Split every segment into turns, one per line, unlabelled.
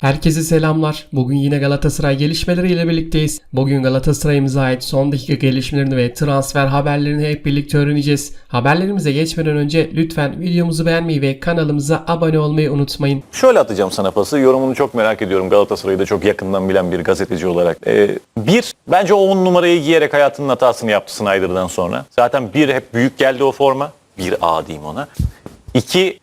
Herkese selamlar. Bugün yine Galatasaray gelişmeleriyle birlikteyiz. Bugün Galatasaray'ımıza ait son dakika gelişmelerini ve transfer haberlerini hep birlikte öğreneceğiz. Haberlerimize geçmeden önce lütfen videomuzu beğenmeyi ve kanalımıza abone olmayı unutmayın.
Şöyle atacağım sana pası. Yorumunu çok merak ediyorum Galatasaray'ı da çok yakından bilen bir gazeteci olarak. Ee, bir, bence o 10 numarayı giyerek hayatının hatasını yaptı Snyder'dan sonra. Zaten bir, hep büyük geldi o forma. Bir A diyeyim ona. İki,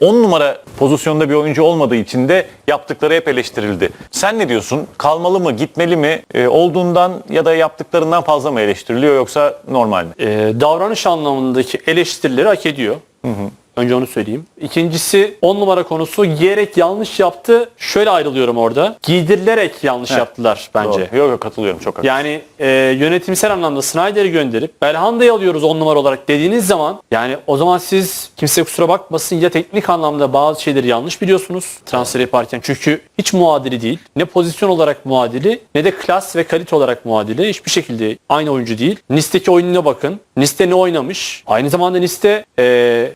10 numara pozisyonda bir oyuncu olmadığı için de yaptıkları hep eleştirildi. Sen ne diyorsun? Kalmalı mı, gitmeli mi? E, olduğundan ya da yaptıklarından fazla mı eleştiriliyor yoksa normal mi?
Ee, davranış anlamındaki eleştirileri hak ediyor. Önce onu söyleyeyim. İkincisi 10 numara konusu giyerek yanlış yaptı. Şöyle ayrılıyorum orada. Giydirilerek yanlış yaptılar bence.
Doğru. Yok yok katılıyorum çok haklısın.
Yani e, yönetimsel anlamda Snyder'i gönderip Belhanda'yı alıyoruz 10 numara olarak dediğiniz zaman yani o zaman siz kimse kusura bakmasın ya teknik anlamda bazı şeyleri yanlış biliyorsunuz transfer yaparken. Çünkü hiç muadili değil. Ne pozisyon olarak muadili ne de klas ve kalite olarak muadili. Hiçbir şekilde aynı oyuncu değil. Nice'deki oyununa bakın. Nice ne oynamış? Aynı zamanda Nice e,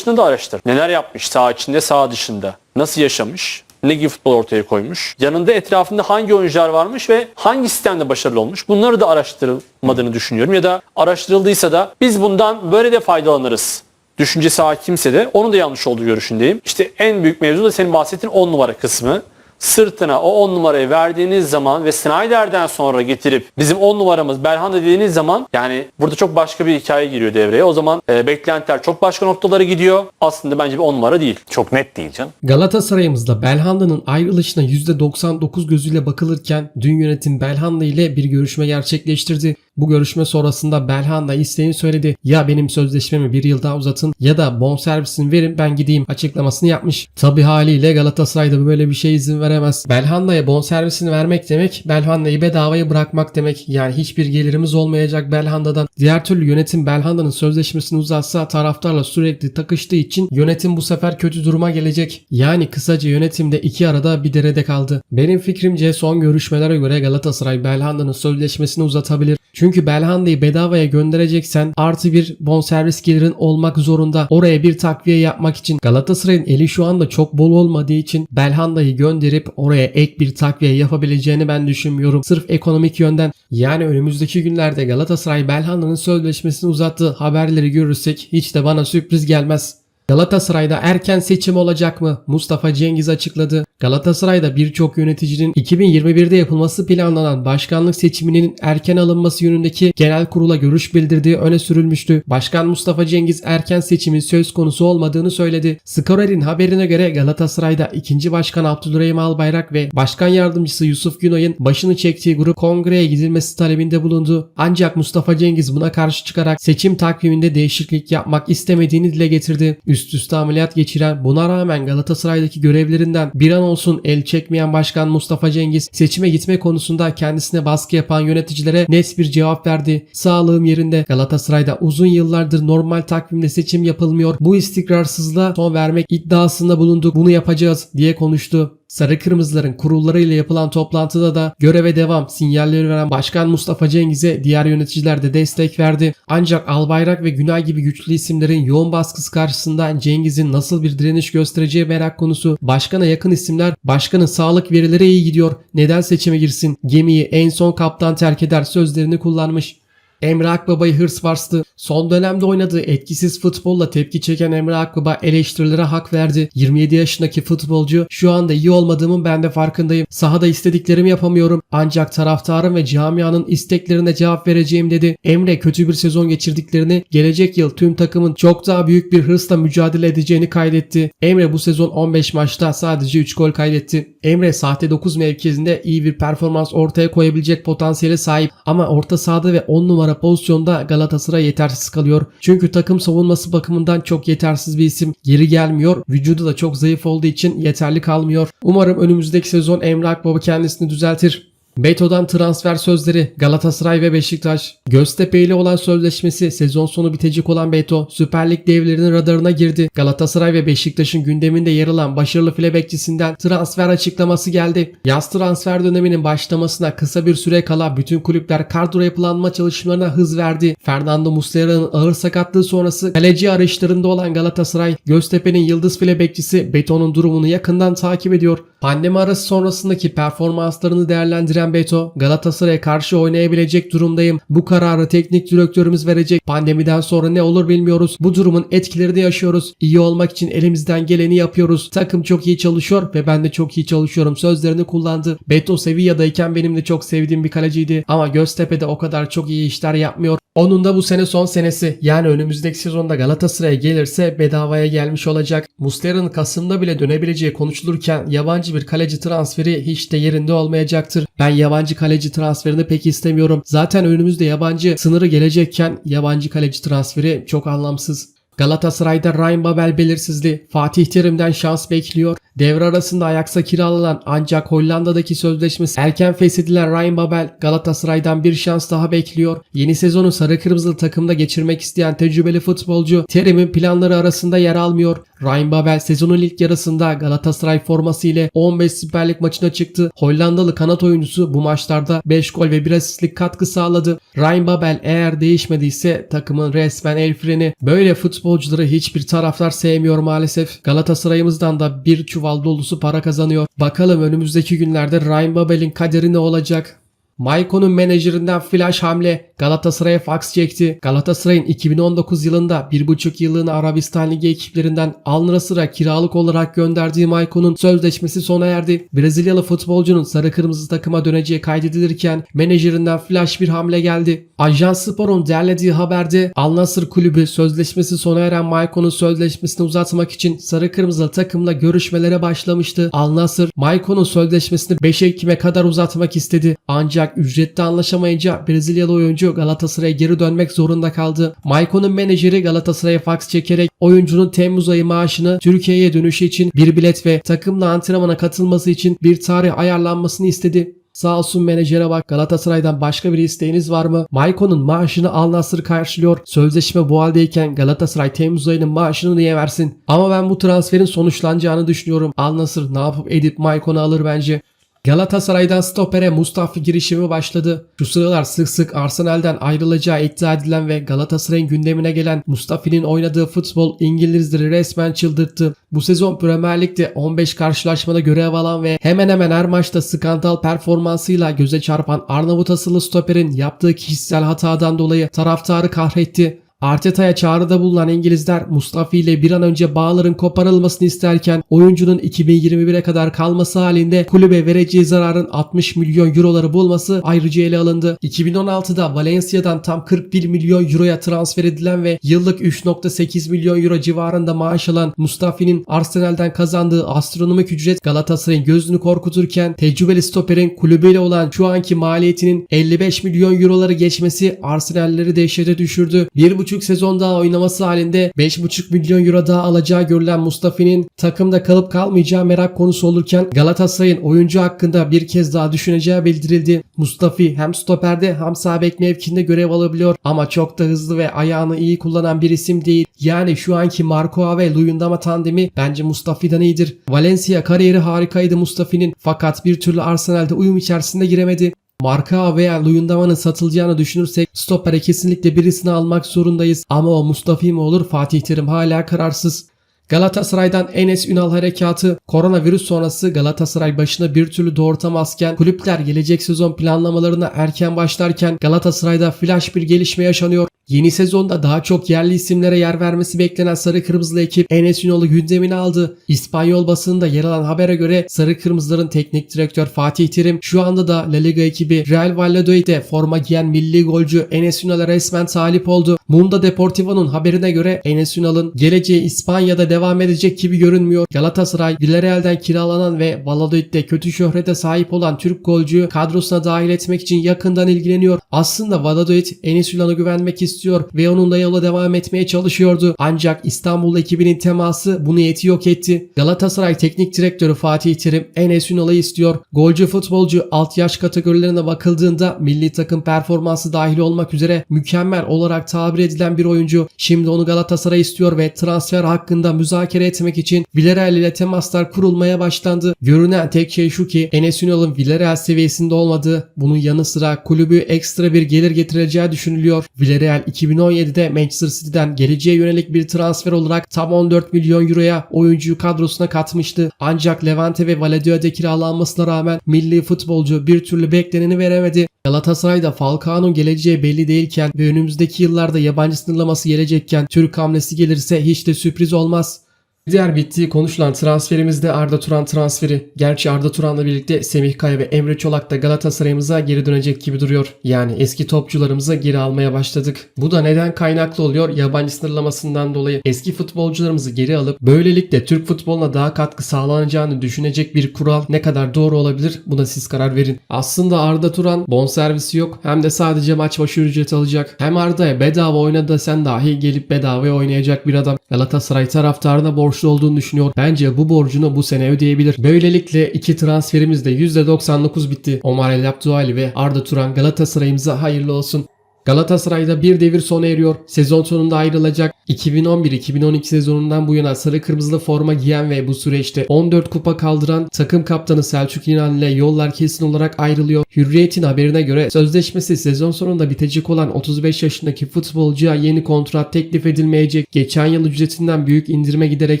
davranışını da araştır. Neler yapmış sağ içinde sağ dışında? Nasıl yaşamış? ne gibi futbol ortaya koymuş. Yanında etrafında hangi oyuncular varmış ve hangi sistemde başarılı olmuş. Bunları da araştırılmadığını düşünüyorum. Ya da araştırıldıysa da biz bundan böyle de faydalanırız düşüncesi hakimse de onun da yanlış olduğu görüşündeyim. İşte en büyük mevzu da senin bahsettiğin 10 numara kısmı. Sırtına o 10 numarayı verdiğiniz zaman ve Snyder'den sonra getirip bizim 10 numaramız Belhanda dediğiniz zaman yani burada çok başka bir hikaye giriyor devreye. O zaman e, beklentiler çok başka noktalara gidiyor. Aslında bence bir 10 numara değil.
Çok net değil canım.
Galatasaray'ımızda Belhanda'nın ayrılışına %99 gözüyle bakılırken dün yönetim Belhanda ile bir görüşme gerçekleştirdi. Bu görüşme sonrasında Belhanda isteğini söyledi. Ya benim sözleşmemi bir yıl daha uzatın ya da bonservisini verin ben gideyim açıklamasını yapmış. Tabi haliyle Galatasaray'da böyle bir şey izin veremez. Belhanda'ya bonservisini vermek demek Belhanda'yı bedavaya bırakmak demek. Yani hiçbir gelirimiz olmayacak Belhanda'dan. Diğer türlü yönetim Belhanda'nın sözleşmesini uzatsa taraftarla sürekli takıştığı için yönetim bu sefer kötü duruma gelecek. Yani kısaca yönetimde iki arada bir derede kaldı. Benim fikrimce son görüşmelere göre Galatasaray Belhanda'nın sözleşmesini uzatabilir. Çünkü Belhanda'yı bedavaya göndereceksen artı bir bonservis gelirin olmak zorunda. Oraya bir takviye yapmak için Galatasaray'ın eli şu anda çok bol olmadığı için Belhanda'yı gönderip oraya ek bir takviye yapabileceğini ben düşünmüyorum. Sırf ekonomik yönden yani önümüzdeki günlerde Galatasaray Belhanda'nın sözleşmesini uzattığı haberleri görürsek hiç de bana sürpriz gelmez. Galatasaray'da erken seçim olacak mı? Mustafa Cengiz açıkladı. Galatasaray'da birçok yöneticinin 2021'de yapılması planlanan başkanlık seçiminin erken alınması yönündeki genel kurula görüş bildirdiği öne sürülmüştü. Başkan Mustafa Cengiz erken seçimin söz konusu olmadığını söyledi. Skorer'in haberine göre Galatasaray'da ikinci başkan Abdülrahim Albayrak ve başkan yardımcısı Yusuf Günay'ın başını çektiği grup kongreye gidilmesi talebinde bulundu. Ancak Mustafa Cengiz buna karşı çıkarak seçim takviminde değişiklik yapmak istemediğini dile getirdi. Üst üste ameliyat geçiren buna rağmen Galatasaray'daki görevlerinden bir an olsun el çekmeyen başkan Mustafa Cengiz seçime gitme konusunda kendisine baskı yapan yöneticilere net bir cevap verdi. Sağlığım yerinde Galatasaray'da uzun yıllardır normal takvimde seçim yapılmıyor. Bu istikrarsızlığa son vermek iddiasında bulunduk. Bunu yapacağız diye konuştu. Sarı Kırmızıların kurullarıyla yapılan toplantıda da göreve devam sinyalleri veren Başkan Mustafa Cengiz'e diğer yöneticiler de destek verdi. Ancak Albayrak ve Günay gibi güçlü isimlerin yoğun baskısı karşısında Cengiz'in nasıl bir direniş göstereceği merak konusu. Başkana yakın isimler başkanın sağlık verileri iyi gidiyor. Neden seçime girsin? Gemiyi en son kaptan terk eder sözlerini kullanmış. Emre Akbaba'yı hırs bastı. Son dönemde oynadığı etkisiz futbolla tepki çeken Emre Akbaba eleştirilere hak verdi. 27 yaşındaki futbolcu şu anda iyi olmadığımın ben de farkındayım. Sahada istediklerimi yapamıyorum. Ancak taraftarın ve camianın isteklerine cevap vereceğim dedi. Emre kötü bir sezon geçirdiklerini gelecek yıl tüm takımın çok daha büyük bir hırsla mücadele edeceğini kaydetti. Emre bu sezon 15 maçta sadece 3 gol kaydetti. Emre sahte 9 mevkisinde iyi bir performans ortaya koyabilecek potansiyele sahip ama orta sahada ve 10 numara pozisyonda Galatasaray yetersiz kalıyor. Çünkü takım savunması bakımından çok yetersiz bir isim. Geri gelmiyor. Vücudu da çok zayıf olduğu için yeterli kalmıyor. Umarım önümüzdeki sezon Emre Akbaba kendisini düzeltir. Beto'dan transfer sözleri Galatasaray ve Beşiktaş. Göztepe ile olan sözleşmesi sezon sonu bitecek olan Beto Süper Lig devlerinin radarına girdi. Galatasaray ve Beşiktaş'ın gündeminde yer alan başarılı file bekçisinden transfer açıklaması geldi. Yaz transfer döneminin başlamasına kısa bir süre kala bütün kulüpler kadro yapılanma çalışmalarına hız verdi. Fernando Muslera'nın ağır sakatlığı sonrası kaleci arayışlarında olan Galatasaray Göztepe'nin yıldız file bekçisi Beto'nun durumunu yakından takip ediyor. Pandemi arası sonrasındaki performanslarını değerlendiren Beto, Galatasaray'a karşı oynayabilecek durumdayım. Bu kararı teknik direktörümüz verecek. Pandemiden sonra ne olur bilmiyoruz. Bu durumun etkilerini yaşıyoruz. İyi olmak için elimizden geleni yapıyoruz. Takım çok iyi çalışıyor ve ben de çok iyi çalışıyorum. Sözlerini kullandı. Beto Sevilla'dayken benim de çok sevdiğim bir kaleciydi. Ama Göztepe'de o kadar çok iyi işler yapmıyor. Onun da bu sene son senesi. Yani önümüzdeki sezonda Galatasaray'a gelirse bedavaya gelmiş olacak. Muslera'nın Kasım'da bile dönebileceği konuşulurken yabancı bir kaleci transferi hiç de yerinde olmayacaktır. Ben yabancı kaleci transferini pek istemiyorum. Zaten önümüzde yabancı sınırı gelecekken yabancı kaleci transferi çok anlamsız. Galatasaray'da Ryan Babel belirsizliği. Fatih Terim'den şans bekliyor. Devre arasında Ajax'a kiralanan ancak Hollanda'daki sözleşmesi erken feshedilen Ryan Babel Galatasaray'dan bir şans daha bekliyor. Yeni sezonu sarı kırmızılı takımda geçirmek isteyen tecrübeli futbolcu Terim'in planları arasında yer almıyor. Ryan Babel sezonun ilk yarısında Galatasaray forması ile 15 Süper Lig maçına çıktı. Hollandalı kanat oyuncusu bu maçlarda 5 gol ve 1 asistlik katkı sağladı. Ryan Babel eğer değişmediyse takımın resmen el freni. Böyle futbolcuları hiçbir taraftar sevmiyor maalesef. Galatasaray'ımızdan da bir çuval dolusu para kazanıyor. Bakalım önümüzdeki günlerde Ryan Babel'in kaderi ne olacak? Maiko'nun menajerinden flash hamle Galatasaray'a fax çekti. Galatasaray'ın 2019 yılında 1,5 yıllığına Arabistan Ligi ekiplerinden Al Nassr'a kiralık olarak gönderdiği Maiko'nun sözleşmesi sona erdi. Brezilyalı futbolcunun sarı kırmızı takıma döneceği kaydedilirken menajerinden flash bir hamle geldi. Ajans Spor'un derlediği haberde Al Nassr kulübü sözleşmesi sona eren Maiko'nun sözleşmesini uzatmak için sarı kırmızı takımla görüşmelere başlamıştı. Al Nassr, Maiko'nun sözleşmesini 5 Ekim'e kadar uzatmak istedi. Ancak ücrette anlaşamayınca Brezilyalı oyuncu Galatasaray'a geri dönmek zorunda kaldı. Maiko'nun menajeri Galatasaray'a fax çekerek oyuncunun Temmuz ayı maaşını Türkiye'ye dönüşü için bir bilet ve takımla antrenmana katılması için bir tarih ayarlanmasını istedi. Sağ olsun menajere bak Galatasaray'dan başka bir isteğiniz var mı? Maiko'nun maaşını Al Nassr karşılıyor. Sözleşme bu haldeyken Galatasaray Temmuz ayının maaşını niye versin? Ama ben bu transferin sonuçlanacağını düşünüyorum. Al Nassr ne yapıp edip Maiko'nu alır bence. Galatasaray'dan stopere Mustafa girişimi başladı. Şu sıralar sık sık Arsenal'den ayrılacağı iddia edilen ve Galatasaray'ın gündemine gelen Mustafi'nin oynadığı futbol İngilizleri resmen çıldırttı. Bu sezon Premier Lig'de 15 karşılaşmada görev alan ve hemen hemen her maçta skandal performansıyla göze çarpan Arnavut asıllı stoperin yaptığı kişisel hatadan dolayı taraftarı kahretti. Arteta'ya çağrıda bulunan İngilizler Mustafi ile bir an önce bağların koparılmasını isterken oyuncunun 2021'e kadar kalması halinde kulübe vereceği zararın 60 milyon euroları bulması ayrıca ele alındı. 2016'da Valencia'dan tam 41 milyon euroya transfer edilen ve yıllık 3.8 milyon euro civarında maaş alan Mustafi'nin Arsenal'den kazandığı astronomik ücret Galatasaray'ın gözünü korkuturken tecrübeli stoperin kulübüyle olan şu anki maliyetinin 55 milyon euroları geçmesi Arsenal'leri dehşete düşürdü. 1,5 sezon daha oynaması halinde 5,5 milyon euro daha alacağı görülen Mustafi'nin takımda kalıp kalmayacağı merak konusu olurken Galatasaray'ın oyuncu hakkında bir kez daha düşüneceği bildirildi. Mustafi hem stoperde hem sağ bek mevkinde görev alabiliyor ama çok da hızlı ve ayağını iyi kullanan bir isim değil. Yani şu anki Marco ve Luyendama tandemi bence Mustafi'den iyidir. Valencia kariyeri harikaydı Mustafi'nin fakat bir türlü Arsenal'de uyum içerisinde giremedi. Marka veya Luyendama'nın satılacağını düşünürsek stopere kesinlikle birisini almak zorundayız. Ama o Mustafi mi olur Fatih Terim hala kararsız. Galatasaray'dan Enes Ünal harekatı koronavirüs sonrası Galatasaray başına bir türlü doğurtamazken kulüpler gelecek sezon planlamalarına erken başlarken Galatasaray'da flash bir gelişme yaşanıyor. Yeni sezonda daha çok yerli isimlere yer vermesi beklenen Sarı Kırmızılı ekip Enes Ünal'ı gündemine aldı. İspanyol basınında yer alan habere göre Sarı Kırmızıların teknik direktör Fatih Terim şu anda da La Liga ekibi Real Valladolid'de forma giyen milli golcü Enes Ünal'a resmen talip oldu. Mundo Deportivo'nun haberine göre Enes Ünal'ın geleceği İspanya'da devam edecek gibi görünmüyor. Galatasaray, Villarreal'den kiralanan ve Valladolid'de kötü şöhrete sahip olan Türk golcüyü kadrosuna dahil etmek için yakından ilgileniyor. Aslında Valladolid Enes Ünal'a güvenmek istiyor ve onunla yola devam etmeye çalışıyordu. Ancak İstanbul ekibinin teması bu niyeti yok etti. Galatasaray Teknik Direktörü Fatih Terim Enes Ünal'ı istiyor. Golcü futbolcu alt yaş kategorilerine bakıldığında milli takım performansı dahil olmak üzere mükemmel olarak tabir edilen bir oyuncu. Şimdi onu Galatasaray istiyor ve transfer hakkında müzakere etmek için Villarreal ile temaslar kurulmaya başlandı. Görünen tek şey şu ki Enes Ünal'ın Villarreal seviyesinde olmadığı, bunun yanı sıra kulübü ekstra bir gelir getireceği düşünülüyor. Villarreal 2017'de Manchester City'den geleceğe yönelik bir transfer olarak tam 14 milyon euroya oyuncuyu kadrosuna katmıştı. Ancak Levante ve Valladoliid'e kiralanmasına rağmen milli futbolcu bir türlü bekleneni veremedi. Galatasaray'da Falcao'nun geleceği belli değilken ve önümüzdeki yıllarda yabancı sınırlaması gelecekken Türk hamlesi gelirse hiç de sürpriz olmaz. Diğer bittiği konuşulan transferimiz de Arda Turan transferi. Gerçi Arda Turan'la birlikte Semih Kaya ve Emre Çolak da Galatasaray'ımıza geri dönecek gibi duruyor. Yani eski topçularımızı geri almaya başladık. Bu da neden kaynaklı oluyor? Yabancı sınırlamasından dolayı eski futbolcularımızı geri alıp böylelikle Türk futboluna daha katkı sağlanacağını düşünecek bir kural ne kadar doğru olabilir? Buna siz karar verin. Aslında Arda Turan bonservisi yok hem de sadece maç başı ücret alacak. Hem Arda'ya bedava oynadı sen dahi gelip bedavaya oynayacak bir adam. Galatasaray taraftarına borçlu olduğunu düşünüyor. Bence bu borcunu bu sene ödeyebilir. Böylelikle iki transferimiz de %99 bitti. Omar El Abduali ve Arda Turan Galatasaray'ımıza hayırlı olsun. Galatasaray'da bir devir sona eriyor. Sezon sonunda ayrılacak. 2011-2012 sezonundan bu yana sarı kırmızılı forma giyen ve bu süreçte 14 kupa kaldıran takım kaptanı Selçuk İnan ile yollar kesin olarak ayrılıyor. Hürriyet'in haberine göre sözleşmesi sezon sonunda bitecek olan 35 yaşındaki futbolcuya yeni kontrat teklif edilmeyecek. Geçen yıl ücretinden büyük indirime giderek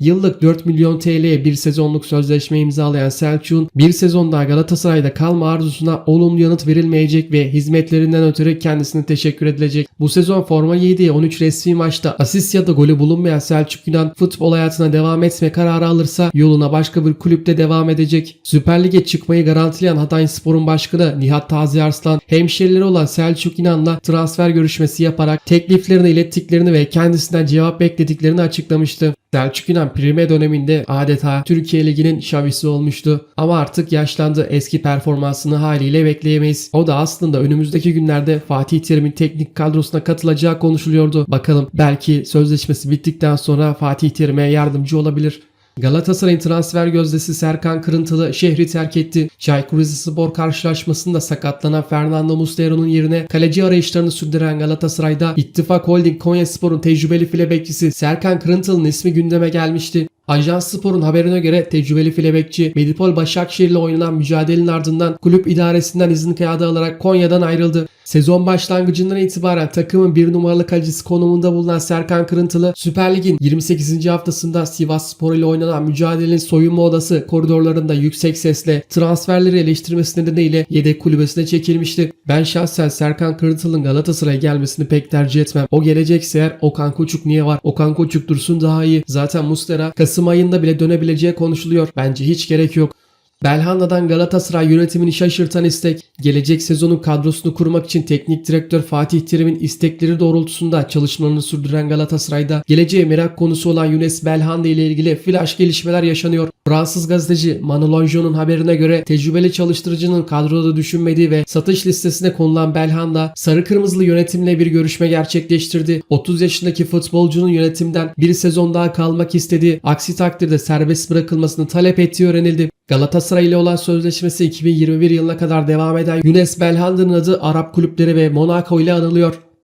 yıllık 4 milyon TL'ye bir sezonluk sözleşme imzalayan Selçuk'un bir sezon daha Galatasaray'da kalma arzusuna olumlu yanıt verilmeyecek ve hizmetlerinden ötürü kendisine teşekkür edilecek. Bu sezon forma giydiği 13 resmi maçta asist ya da golü bulunmayan Selçuk Yunan futbol hayatına devam etme kararı alırsa yoluna başka bir kulüpte devam edecek. Süper Lig'e çıkmayı garantileyen Hatay Spor'un başkanı Nihat Tazi Arslan hemşerileri olan Selçuk İnan'la transfer görüşmesi yaparak tekliflerini ilettiklerini ve kendisinden cevap beklediklerini açıklamıştı. Selçuk İnan prime döneminde adeta Türkiye Ligi'nin şavisi olmuştu. Ama artık yaşlandı. Eski performansını haliyle bekleyemeyiz. O da aslında önümüzdeki günlerde Fatih Terim'in teknik kadrosuna katılacağı konuşuluyordu. Bakalım belki sözleşmesi bittikten sonra Fatih Terim'e yardımcı olabilir. Galatasaray'ın transfer gözdesi Serkan Kırıntılı şehri terk etti. Çaykur Rizespor karşılaşmasında sakatlanan Fernando Muslera'nın yerine kaleci arayışlarını sürdüren Galatasaray'da İttifak Holding Konyaspor'un tecrübeli file bekçisi Serkan Kırıntılı'nın ismi gündeme gelmişti. Ajans Spor'un haberine göre tecrübeli file bekçi Medipol Başakşehir ile oynanan mücadelenin ardından kulüp idaresinden izin kağıdı alarak Konya'dan ayrıldı. Sezon başlangıcından itibaren takımın bir numaralı kalecisi konumunda bulunan Serkan Kırıntılı Süper Lig'in 28. haftasında Sivas Spor ile oynanan mücadelenin soyunma odası koridorlarında yüksek sesle transferleri eleştirmesi nedeniyle yedek kulübesine çekilmişti. Ben şahsen Serkan Kırıntılı'nın Galatasaray'a gelmesini pek tercih etmem. O gelecekse eğer Okan Koçuk niye var? Okan Koçuk dursun daha iyi. Zaten Mustera Kasım ayında bile dönebileceği konuşuluyor. Bence hiç gerek yok. Belhanda'dan Galatasaray yönetimini şaşırtan istek, gelecek sezonun kadrosunu kurmak için teknik direktör Fatih Terim'in istekleri doğrultusunda çalışmalarını sürdüren Galatasaray'da geleceğe merak konusu olan Yunus Belhanda ile ilgili flash gelişmeler yaşanıyor. Fransız gazeteci Manuel Lonjo'nun haberine göre tecrübeli çalıştırıcının kadroda düşünmediği ve satış listesine konulan Belhanda sarı kırmızılı yönetimle bir görüşme gerçekleştirdi. 30 yaşındaki futbolcunun yönetimden bir sezon daha kalmak istediği, aksi takdirde serbest bırakılmasını talep ettiği öğrenildi. Galatasaray ile olan sözleşmesi 2021 yılına kadar devam eden Younes Belhanda'nın adı Arap kulüpleri ve Monaco ile anılıyor.